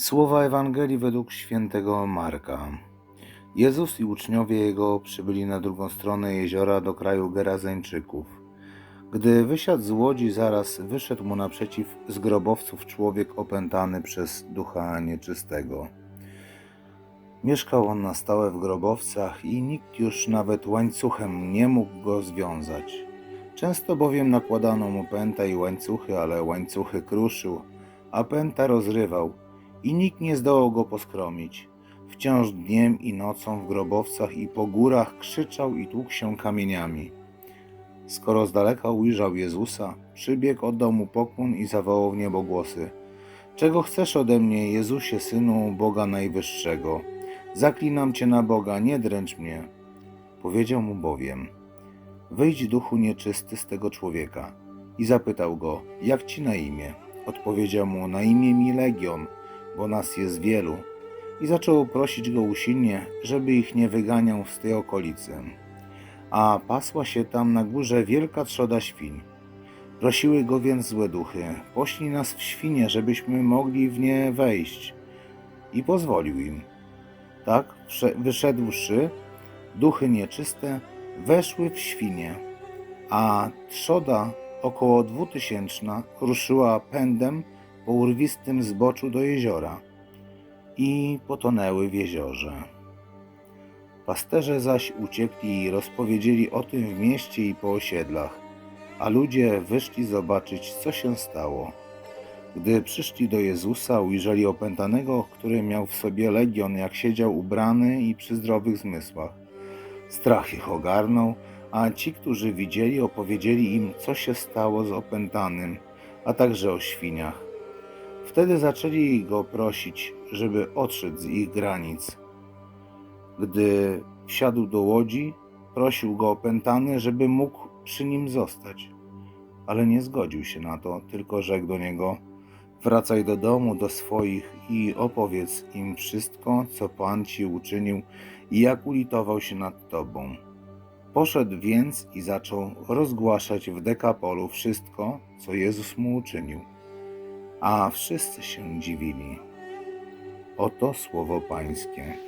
Słowa Ewangelii według świętego Marka. Jezus i uczniowie Jego przybyli na drugą stronę jeziora do kraju Gerazeńczyków. Gdy wysiadł z łodzi, zaraz wyszedł mu naprzeciw z grobowców człowiek opętany przez ducha nieczystego. Mieszkał on na stałe w grobowcach i nikt już nawet łańcuchem nie mógł go związać. Często bowiem nakładano mu pęta i łańcuchy, ale łańcuchy kruszył, a pęta rozrywał i nikt nie zdołał go poskromić. Wciąż dniem i nocą w grobowcach i po górach krzyczał i tłukł się kamieniami. Skoro z daleka ujrzał Jezusa, przybiegł, oddał mu pokłon i zawołał w niebo głosy. Czego chcesz ode mnie, Jezusie, Synu Boga Najwyższego? Zaklinam Cię na Boga, nie dręcz mnie. Powiedział mu bowiem, wyjdź duchu nieczysty z tego człowieka. I zapytał go, jak Ci na imię? Odpowiedział mu, na imię mi Legion, bo nas jest wielu. I zaczął prosić go usilnie, żeby ich nie wyganiał z tej okolicy. A pasła się tam na górze wielka trzoda świń. Prosiły go więc złe duchy, poślij nas w świnie, żebyśmy mogli w nie wejść. I pozwolił im. Tak, wyszedłszy, duchy nieczyste weszły w świnie, a trzoda około dwutysięczna ruszyła pędem po urwistym zboczu do jeziora i potonęły w jeziorze. Pasterze zaś uciekli i rozpowiedzieli o tym w mieście i po osiedlach, a ludzie wyszli zobaczyć, co się stało. Gdy przyszli do Jezusa, ujrzeli opętanego, który miał w sobie legion, jak siedział ubrany i przy zdrowych zmysłach. Strach ich ogarnął, a ci, którzy widzieli, opowiedzieli im, co się stało z opętanym, a także o świniach. Wtedy zaczęli go prosić, żeby odszedł z ich granic. Gdy wsiadł do łodzi, prosił go opętany, żeby mógł przy nim zostać. Ale nie zgodził się na to, tylko rzekł do niego: Wracaj do domu, do swoich i opowiedz im wszystko, co Pan ci uczynił i jak ulitował się nad tobą. Poszedł więc i zaczął rozgłaszać w Dekapolu wszystko, co Jezus mu uczynił. A wszyscy się dziwili. Oto słowo Pańskie.